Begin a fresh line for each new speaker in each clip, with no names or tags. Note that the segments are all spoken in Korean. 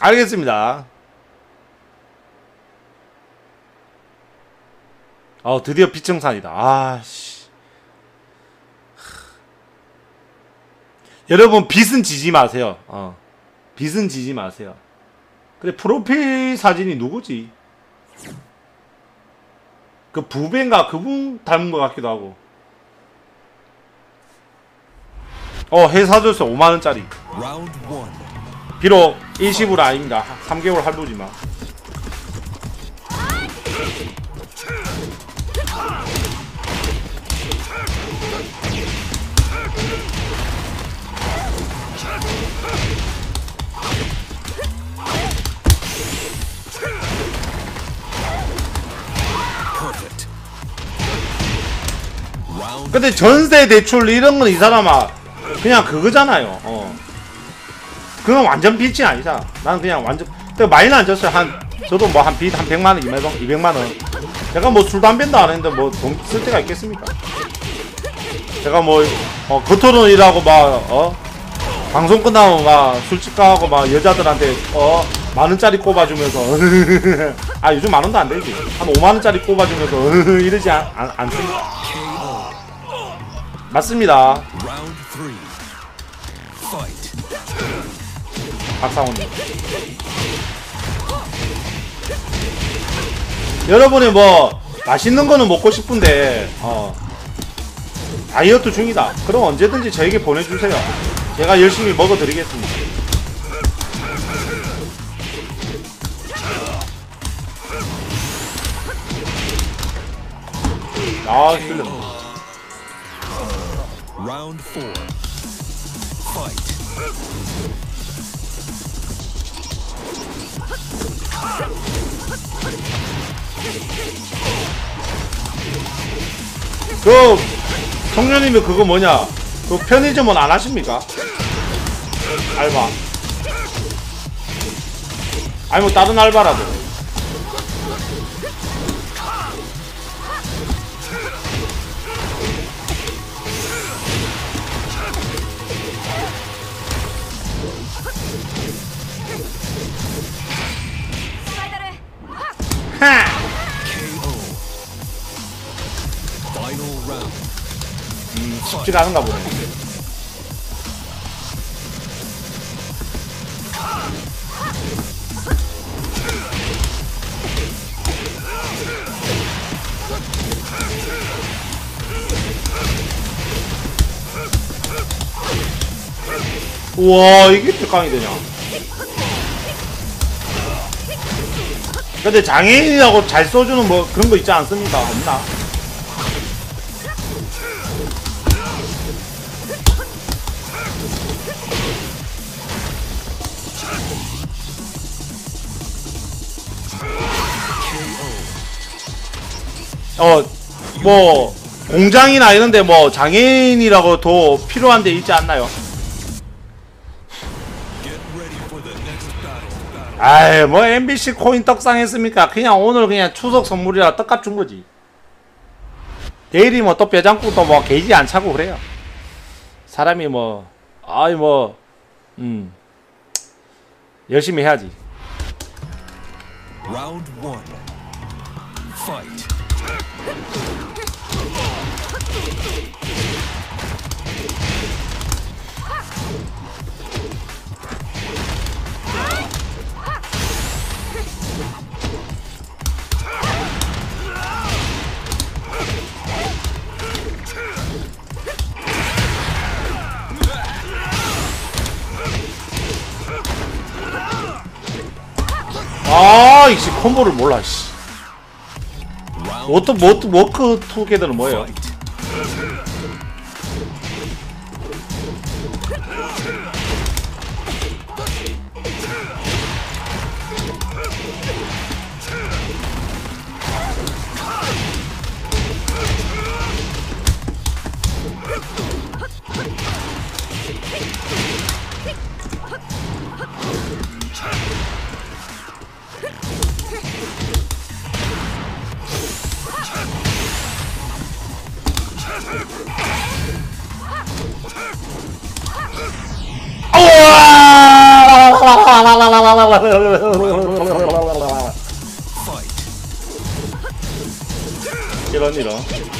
알겠습니다. 어 드디어 비청산이다. 아씨. 여러분 빚은 지지 마세요. 어. 빚은 지지 마세요. 근데 프로필 사진이 누구지? 그 부배인가 그분 닮은 것 같기도 하고. 어, 회사줬어 5만 원짜리.
Round one.
비록 일시불 아닙니다. 3개월 할부지만. 근데 전세 대출 이런 건 이 사람아 그냥 그거잖아요. 어. 그건 완전 빚이 아니잖아. 난 그냥 완전 근데 많이는 안 줬어요. 한 저도 뭐 한 빚한 100만 원, 200만 원, 200만 원. 제가 뭐 술 담배도 안 했는데 뭐 돈쓸 데가 있겠습니까? 제가 뭐 어, 겉으로는 일하고 막 어? 방송 끝나면 막 술집 가고 막 여자들한테 어? 만 원짜리 꼽아주면서 아 요즘 만 원도 안 되지 한 5만 원짜리 꼽아주면서 이러지 않, 안,
KO.
맞습니다. 박상훈님. 여러분이 뭐 맛있는 거는 먹고 싶은데 어 다이어트 중이다. 그럼 언제든지 저에게 보내주세요. 제가 열심히 먹어드리겠습니다. 아 실력
Round four. Fight.
그 성년님이 그거 뭐냐? 그 편의점은 안 하십니까? 알바. 아니 뭐 다른 알바라도 쉽지가 않은가 보네. 우와 이게 특강이 되냐? 근데 장애인이라고 잘 써주는 뭐 그런 거 있지 않습니까? 없나 어, 뭐, 공장이나 이런데 뭐, 장애인이라고 더 필요한 데 있지 않나요? 아이, 뭐, MBC 코인 떡상 했습니까? 그냥 오늘 그냥 추석 선물이라 떡값 준 거지. 내일이 뭐, 또 뼈장국도 뭐, 게이지 안 차고 그래요. 사람이 뭐, 아이, 뭐, 음, 열심히 해야지.
Round one. Fight.
아, 이씨, 콤보를 몰라, 씨. 워터, 워터, 워크 투게더는 뭐예요? 이런 이런.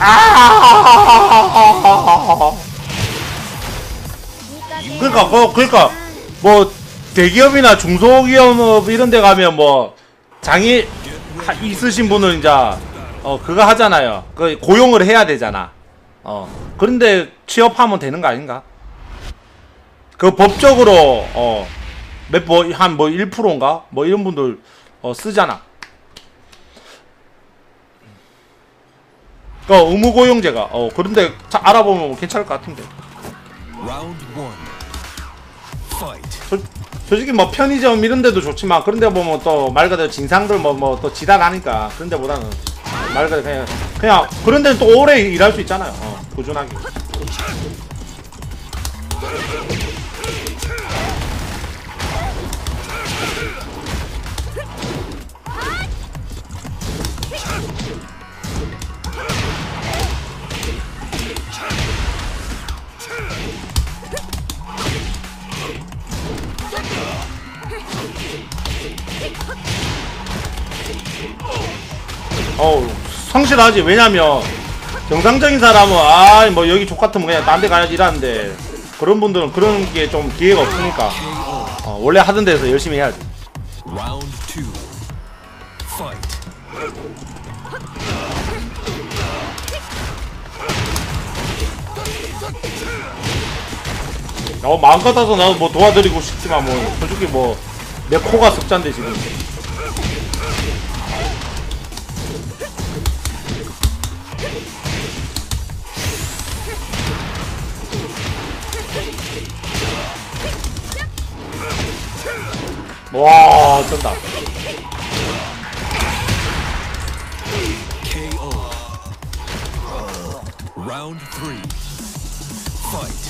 아! 그러니까 그 그러니까 뭐 대기업이나 중소기업 이런 데 가면 뭐 장이 하- 있으신 분은 이제 어 그거 하잖아요. 그 고용을 해야 되잖아. 어 그런데 취업하면 되는 거 아닌가? 그 법적으로 어몇뭐한뭐 1%인가 뭐 이런 분들 어 쓰잖아. 그 의무 고용제가 어 그런데 자, 알아보면 괜찮을 것 같은데. 솔- 솔직히 뭐 편의점 이런 데도 좋지만 그런 데 보면 또 말 그대로 진상들 뭐 뭐 또 지랄하니까 그런 데보다는 말 그대로 그냥 그냥 그런 데는 또 오래 일할 수 있잖아요. 어, 꾸준하게. 성실하지. 왜냐면 정상적인 사람은 아 뭐 여기 족 같으면 그냥 딴 데 가야지 이러는데 그런 분들은 그런 게 좀 기회가 없으니까. 어, 원래 하던 데서 열심히 해야지. 어 마음 같아서 나도 뭐 도와드리고 싶지만 뭐 솔직히 뭐 내 코가 석잔데 지금 와 쩐다
KO. Round three. Fight.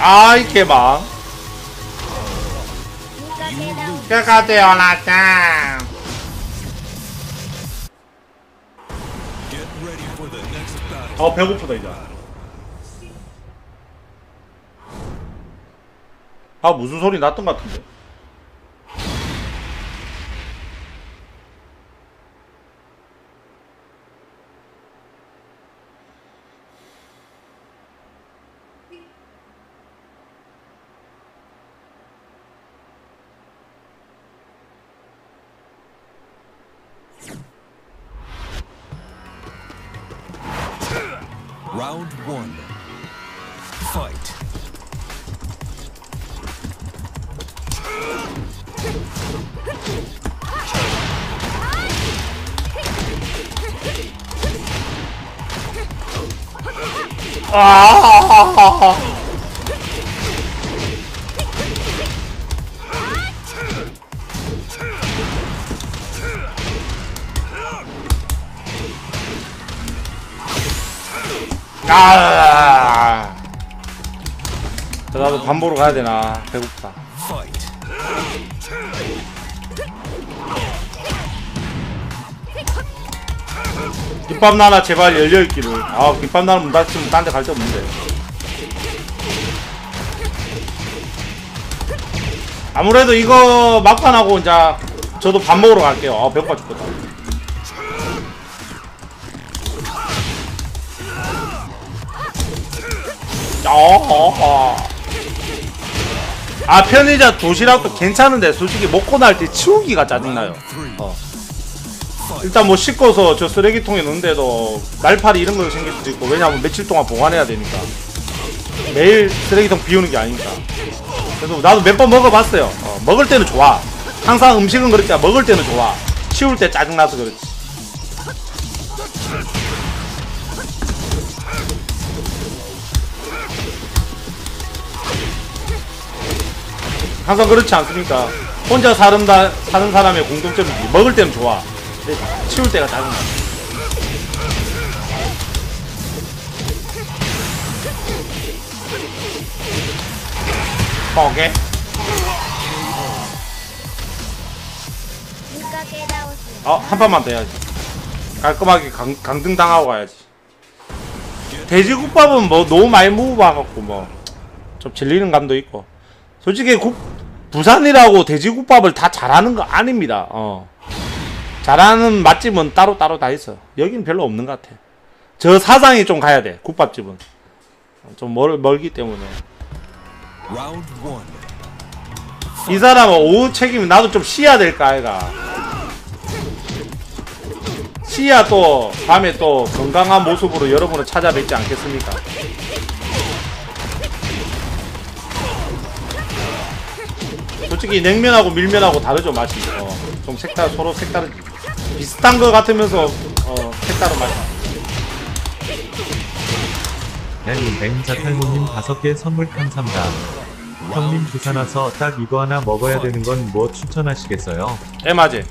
아이 개망
the next battle.
어 배고프다 이제. 아 무슨 소리 났던 것 같은데
Round one. Fight.
아 아. 자, 나도 밥 먹으러 가야 되나? 배고프다. 김밥 나라 제발 열려있기를. 아, 김밥 나라 문 닫히면 딴 데 갈 데 없는데. 아무래도 이거 막판하고 이제 저도 밥 먹으러 갈게요. 아, 배고파 죽겠다. 어, 아 편의점 도시락도 괜찮은데 솔직히 먹고 날 때 치우기가 짜증나요. 어. 일단 뭐 씻고서 저 쓰레기통에 넣는데도 날파리 이런 거 생길 수도 있고 왜냐하면 며칠 동안 보관해야 되니까. 매일 쓰레기통 비우는 게 아니니까 그래서 나도 몇 번 먹어봤어요. 어, 먹을 때는 좋아. 항상 음식은 그렇게 먹을 때는 좋아. 치울 때 짜증나서 그렇지 항상 그렇지 않습니까? 혼자 사는 다, 사는 사람의 공통점이지. 먹을 때는 좋아. 근데 치울 때가 짜증나. 뻐개? 어, 한 판만 더 해야지. 깔끔하게 강, 강등 당하고 가야지. 돼지국밥은 뭐 너무 많이 먹어봐갖고 뭐 좀 질리는 감도 있고. 솔직히 국, 부산이라고 돼지국밥을 다 잘하는 거 아닙니다. 어. 잘하는 맛집은 따로 따로 다 있어. 여긴 별로 없는 것 같아. 저 사상이 좀 가야 돼. 국밥집은 좀 멀, 멀기 때문에. 이 사람은 오후 책임이 나도 좀 쉬어야 될까 아이가. 쉬야 또 밤에 또 건강한 모습으로 여러분을 찾아뵙지 않겠습니까? 솔직히 냉면하고 밀면하고 다르죠 맛이. 어, 좀 색달 서로 색다른 비슷한 거 같으면서 어, 색다른 맛이.
양 맹자탈모님 다섯 개 선물 감사합니다. 형님 부산 와서 딱 이거 하나 먹어야 되는 건 뭐 추천하시겠어요?
에 맞지.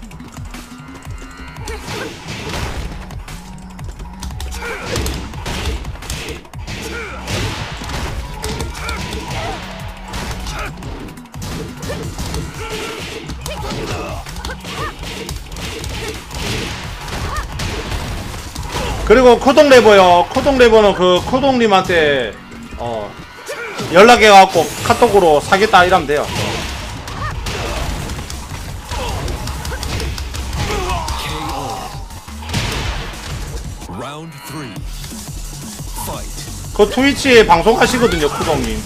그리고 코동 레버요. 코동 레버는 그 코동님한테 어 연락해갖고 카톡으로 사겠다 이러면 돼요. 그 트위치에 방송하시거든요, 쿠동님.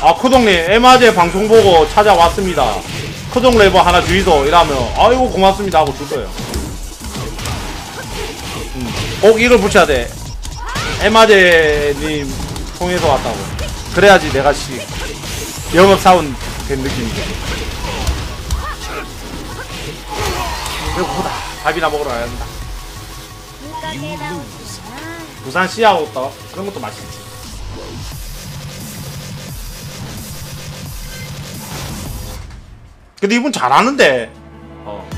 아, 쿠동님, 에마제 방송 보고 찾아왔습니다. 쿠동 레버 하나 주이소. 이러면, 아이고, 고맙습니다. 하고 줄 거예요. 음, 꼭 이걸 붙여야 돼. 에마제님 통해서 왔다고. 그래야지 내가 씨, 영업사원 된 느낌이죠. 배고프다. 밥이나 먹으러 가야 된다. 부산 또 그런 것도 맛있지. 근데 이분 잘하는데